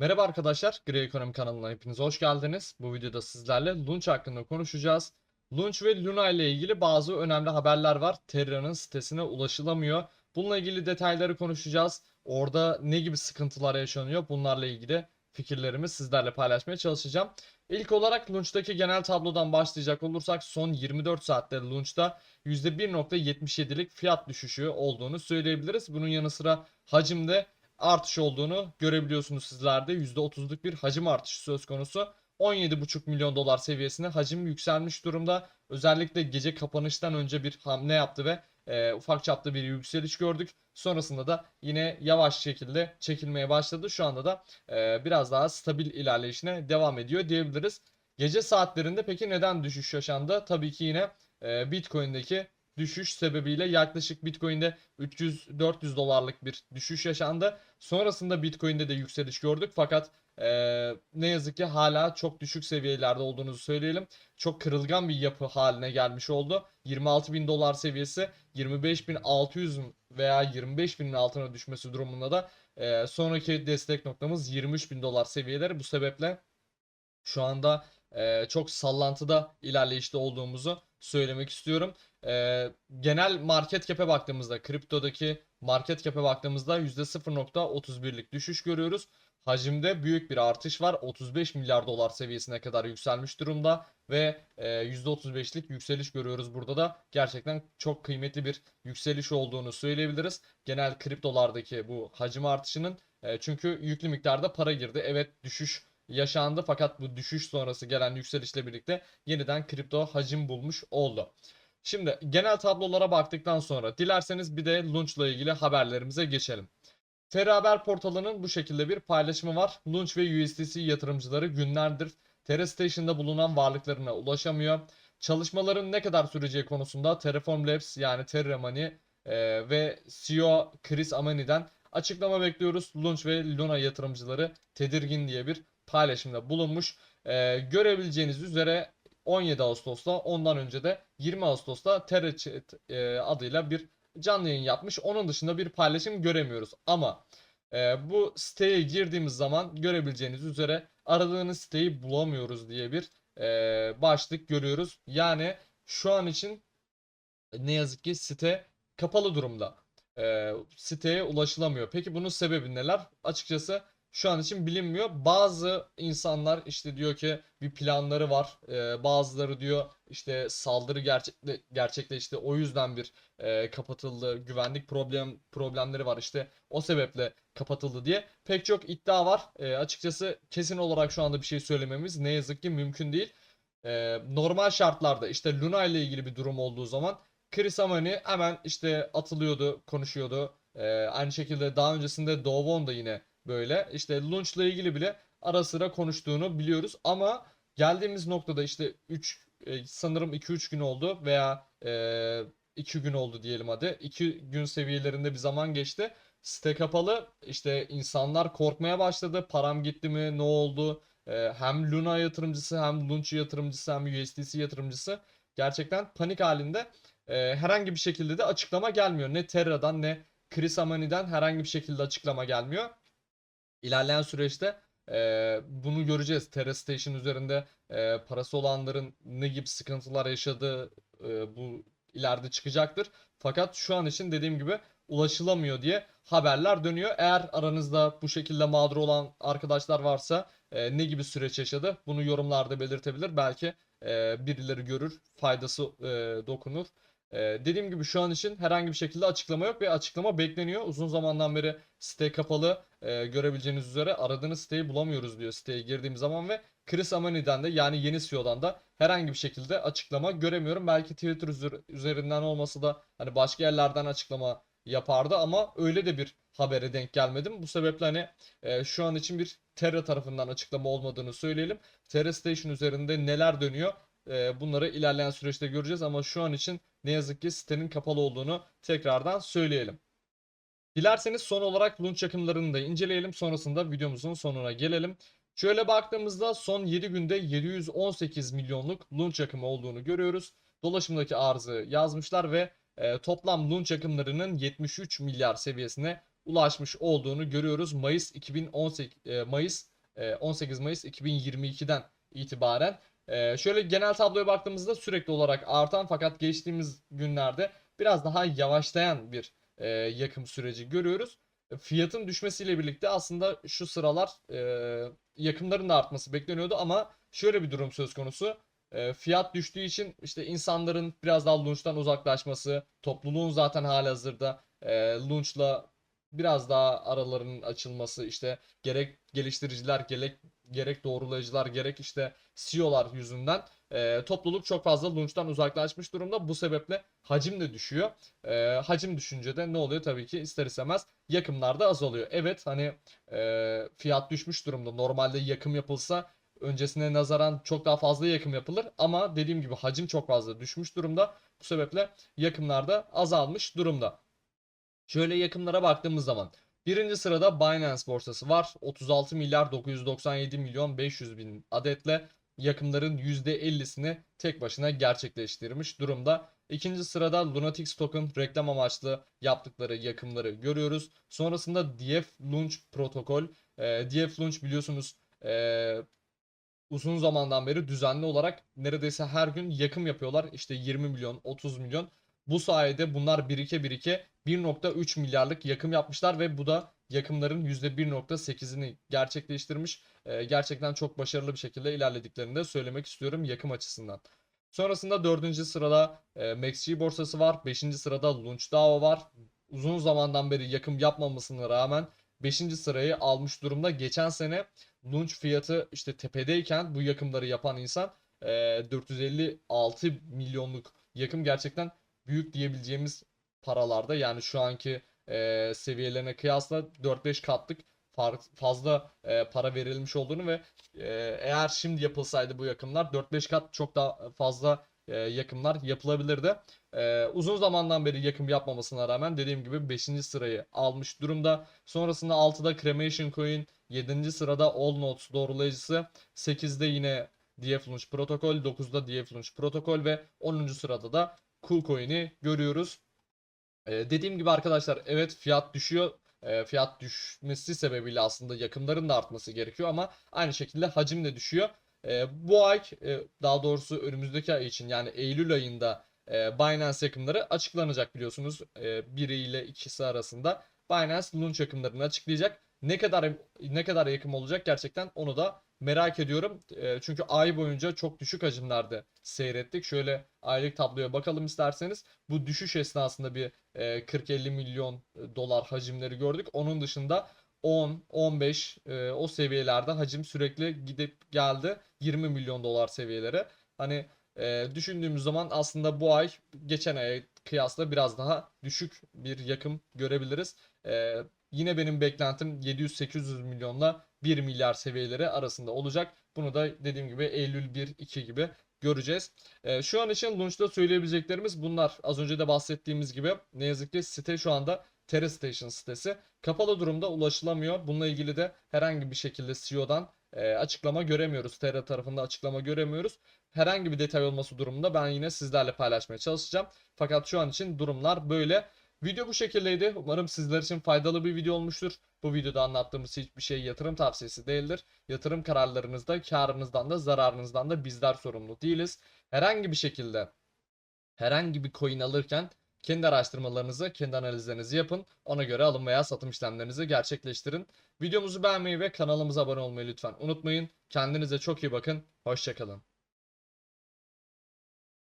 Merhaba arkadaşlar, Grey Ekonomi kanalına hepiniz hoş geldiniz. Bu videoda sizlerle Launch hakkında konuşacağız. Launch ve Luna ile ilgili bazı önemli haberler var. Terra'nın sitesine ulaşılamıyor. Bununla ilgili detayları konuşacağız. Orada ne gibi sıkıntılar yaşanıyor bunlarla ilgili fikirlerimi sizlerle paylaşmaya çalışacağım. İlk olarak Launch'taki genel tablodan başlayacak olursak son 24 saatte Launch'ta %1.77'lik fiyat düşüşü olduğunu söyleyebiliriz. Bunun yanı sıra hacimde artış olduğunu görebiliyorsunuz sizlerde. %30'luk bir hacim artışı söz konusu. 17,5 milyon dolar seviyesine hacim yükselmiş durumda. Özellikle gece kapanıştan önce bir hamle yaptı ve e, ufak çapta bir yükseliş gördük. Sonrasında da yine yavaş şekilde çekilmeye başladı. Şu anda da e, biraz daha stabil ilerleyişine devam ediyor diyebiliriz. Gece saatlerinde peki neden düşüş yaşandı? Tabii ki yine e, Bitcoin'deki düşüş sebebiyle yaklaşık Bitcoin'de 300-400 dolarlık bir düşüş yaşandı. Sonrasında Bitcoin'de de yükseliş gördük fakat eee, ne yazık ki hala çok düşük seviyelerde olduğunuzu söyleyelim. Çok kırılgan bir yapı haline gelmiş oldu. 26 bin dolar seviyesi 25.600 veya 25.000'in altına düşmesi durumunda da eee, sonraki destek noktamız 23 bin dolar seviyeleri. Bu sebeple şu anda eee, çok sallantıda ilerleyişte olduğumuzu söylemek istiyorum. Eee, genel market cap'e baktığımızda kriptodaki market cap'e baktığımızda %0.31'lik düşüş görüyoruz. Hacimde büyük bir artış var. 35 milyar dolar seviyesine kadar yükselmiş durumda ve e, %35'lik yükseliş görüyoruz burada da. Gerçekten çok kıymetli bir yükseliş olduğunu söyleyebiliriz. Genel kriptolardaki bu hacim artışının e, çünkü yüklü miktarda para girdi. Evet düşüş yaşandı fakat bu düşüş sonrası gelen yükselişle birlikte yeniden kripto hacim bulmuş oldu. Şimdi genel tablolara baktıktan sonra dilerseniz bir de Launch'la ilgili haberlerimize geçelim. Terra Haber portalının bu şekilde bir paylaşımı var. Launch ve USDC yatırımcıları günlerdir Terra Station'da bulunan varlıklarına ulaşamıyor. Çalışmaların ne kadar süreceği konusunda Terraform Labs yani Terra Money e, ve CEO Chris Amani'den açıklama bekliyoruz. Launch ve Luna yatırımcıları tedirgin diye bir paylaşımda bulunmuş. E, görebileceğiniz üzere 17 Ağustos'ta ondan önce de 20 Ağustos'ta Terra Chat e, adıyla bir canlı yayın yapmış. Onun dışında bir paylaşım göremiyoruz. Ama e, bu siteye girdiğimiz zaman görebileceğiniz üzere aradığınız siteyi bulamıyoruz diye bir e, başlık görüyoruz. Yani şu an için ne yazık ki site kapalı durumda. E, siteye ulaşılamıyor. Peki bunun sebebi neler? Açıkçası şu an için bilinmiyor. Bazı insanlar işte diyor ki bir planları var. Ee, bazıları diyor işte saldırı gerçekle, gerçekleşti. O yüzden bir e, kapatıldı. Güvenlik problem problemleri var işte. O sebeple kapatıldı diye. Pek çok iddia var. E, açıkçası kesin olarak şu anda bir şey söylememiz ne yazık ki mümkün değil. E, normal şartlarda işte Luna ile ilgili bir durum olduğu zaman Chris Amani hemen işte atılıyordu, konuşuyordu. E, aynı şekilde daha öncesinde Dovon da yine böyle. İşte launch'la ilgili bile ara sıra konuştuğunu biliyoruz ama geldiğimiz noktada işte 3 sanırım 2-3 gün oldu veya 2 gün oldu diyelim hadi. 2 gün seviyelerinde bir zaman geçti. Site kapalı. İşte insanlar korkmaya başladı. Param gitti mi? Ne oldu? E, hem Luna yatırımcısı hem Launch yatırımcısı hem USDC yatırımcısı gerçekten panik halinde. E, herhangi bir şekilde de açıklama gelmiyor. Ne Terra'dan ne Chris Amani'den herhangi bir şekilde açıklama gelmiyor. İlerleyen süreçte e, bunu göreceğiz. Terra Station üzerinde e, parası olanların ne gibi sıkıntılar yaşadığı e, bu ileride çıkacaktır. Fakat şu an için dediğim gibi ulaşılamıyor diye haberler dönüyor. Eğer aranızda bu şekilde mağdur olan arkadaşlar varsa e, ne gibi süreç yaşadı bunu yorumlarda belirtebilir. Belki e, birileri görür, faydası e, dokunur. Ee, dediğim gibi şu an için herhangi bir şekilde açıklama yok ve açıklama bekleniyor. Uzun zamandan beri site kapalı. Ee, görebileceğiniz üzere aradığınız siteyi bulamıyoruz diyor siteye girdiğim zaman ve Chris Amani'den de yani yeni CEO'dan da herhangi bir şekilde açıklama göremiyorum. Belki Twitter üzeri- üzerinden olmasa da hani başka yerlerden açıklama yapardı ama öyle de bir habere denk gelmedim. Bu sebeple hani e, şu an için bir Terra tarafından açıklama olmadığını söyleyelim. Terra Station üzerinde neler dönüyor e, bunları ilerleyen süreçte göreceğiz ama şu an için ne yazık ki sitenin kapalı olduğunu tekrardan söyleyelim. Dilerseniz son olarak launch yakımlarını da inceleyelim. Sonrasında videomuzun sonuna gelelim. Şöyle baktığımızda son 7 günde 718 milyonluk launch yakımı olduğunu görüyoruz. Dolaşımdaki arzı yazmışlar ve e, toplam launch yakımlarının 73 milyar seviyesine ulaşmış olduğunu görüyoruz. Mayıs 2018 e, Mayıs e, 18 Mayıs 2022'den itibaren. E, şöyle genel tabloya baktığımızda sürekli olarak artan fakat geçtiğimiz günlerde biraz daha yavaşlayan bir e, yakım süreci görüyoruz. Fiyatın düşmesiyle birlikte aslında şu sıralar e, yakımların da artması bekleniyordu ama şöyle bir durum söz konusu. E, fiyat düştüğü için işte insanların biraz daha lunchtan uzaklaşması, topluluğun zaten halihazırda e, lunchla biraz daha aralarının açılması, işte gerek geliştiriciler, gerek gerek doğrulayıcılar, gerek işte CEO'lar yüzünden e, topluluk çok fazla lunchtan uzaklaşmış durumda. Bu sebeple hacim de düşüyor. E, hacim düşünce de ne oluyor? Tabii ki ister istemez yakımlar da azalıyor. Evet hani e, fiyat düşmüş durumda. Normalde yakım yapılsa öncesine nazaran çok daha fazla yakım yapılır ama dediğim gibi hacim çok fazla düşmüş durumda. Bu sebeple yakımlar da azalmış durumda. Şöyle yakımlara baktığımız zaman birinci sırada Binance borsası var. 36 milyar 997 milyon 500 bin adetle yakımların %50'sini tek başına gerçekleştirmiş durumda. İkinci sırada Lunatics Token reklam amaçlı yaptıkları yakımları görüyoruz. Sonrasında DF Launch protokol. E, DF Launch biliyorsunuz e, uzun zamandan beri düzenli olarak neredeyse her gün yakım yapıyorlar. İşte 20 milyon, 30 milyon. Bu sayede bunlar birike birike 1.3 milyarlık yakım yapmışlar ve bu da yakımların %1.8'ini gerçekleştirmiş. Ee, gerçekten çok başarılı bir şekilde ilerlediklerini de söylemek istiyorum yakım açısından. Sonrasında 4. sırada e, MaxG borsası var. 5. sırada LaunchDAO var. Uzun zamandan beri yakım yapmamasına rağmen 5. sırayı almış durumda. Geçen sene Launch fiyatı işte tepedeyken bu yakımları yapan insan e, 456 milyonluk yakım gerçekten büyük diyebileceğimiz paralarda. Yani şu anki e, seviyelerine kıyasla 4-5 katlık fazla e, para verilmiş olduğunu ve e, eğer şimdi yapılsaydı bu yakımlar 4-5 kat çok daha fazla e, yakımlar yapılabilirdi. E, uzun zamandan beri yakım yapmamasına rağmen dediğim gibi 5. sırayı almış durumda. Sonrasında 6'da Cremation Coin, 7. sırada All Notes doğrulayıcısı, 8'de yine DF Launch Protokol, 9'da DF Launch Protokol ve 10. sırada da KuCoin'i görüyoruz. Ee, dediğim gibi arkadaşlar evet fiyat düşüyor. Ee, fiyat düşmesi sebebiyle aslında yakımların da artması gerekiyor ama aynı şekilde hacim de düşüyor. Ee, bu ay e, daha doğrusu önümüzdeki ay için yani Eylül ayında e, Binance yakımları açıklanacak biliyorsunuz. E, biri ile ikisi arasında Binance Launch yakımlarını açıklayacak. Ne kadar ne kadar yakım olacak gerçekten onu da merak ediyorum. E, çünkü ay boyunca çok düşük hacimlerde seyrettik. Şöyle aylık tabloya bakalım isterseniz. Bu düşüş esnasında bir e, 40-50 milyon dolar hacimleri gördük. Onun dışında 10, 15 e, o seviyelerde hacim sürekli gidip geldi 20 milyon dolar seviyelere. Hani e, düşündüğümüz zaman aslında bu ay geçen aya kıyasla biraz daha düşük bir yakım görebiliriz. E, yine benim beklentim 700-800 milyonla 1 milyar seviyeleri arasında olacak. Bunu da dediğim gibi Eylül 1-2 gibi göreceğiz. E, şu an için Launch'ta söyleyebileceklerimiz bunlar. Az önce de bahsettiğimiz gibi ne yazık ki site şu anda Terra Station sitesi kapalı durumda ulaşılamıyor. Bununla ilgili de herhangi bir şekilde CEO'dan e, açıklama göremiyoruz. Terra tarafında açıklama göremiyoruz. Herhangi bir detay olması durumunda ben yine sizlerle paylaşmaya çalışacağım. Fakat şu an için durumlar böyle. Video bu şekildeydi. Umarım sizler için faydalı bir video olmuştur. Bu videoda anlattığımız hiçbir şey yatırım tavsiyesi değildir. Yatırım kararlarınızda karınızdan da zararınızdan da bizler sorumlu değiliz. Herhangi bir şekilde herhangi bir coin alırken kendi araştırmalarınızı, kendi analizlerinizi yapın. Ona göre alım veya satım işlemlerinizi gerçekleştirin. Videomuzu beğenmeyi ve kanalımıza abone olmayı lütfen unutmayın. Kendinize çok iyi bakın. Hoşçakalın.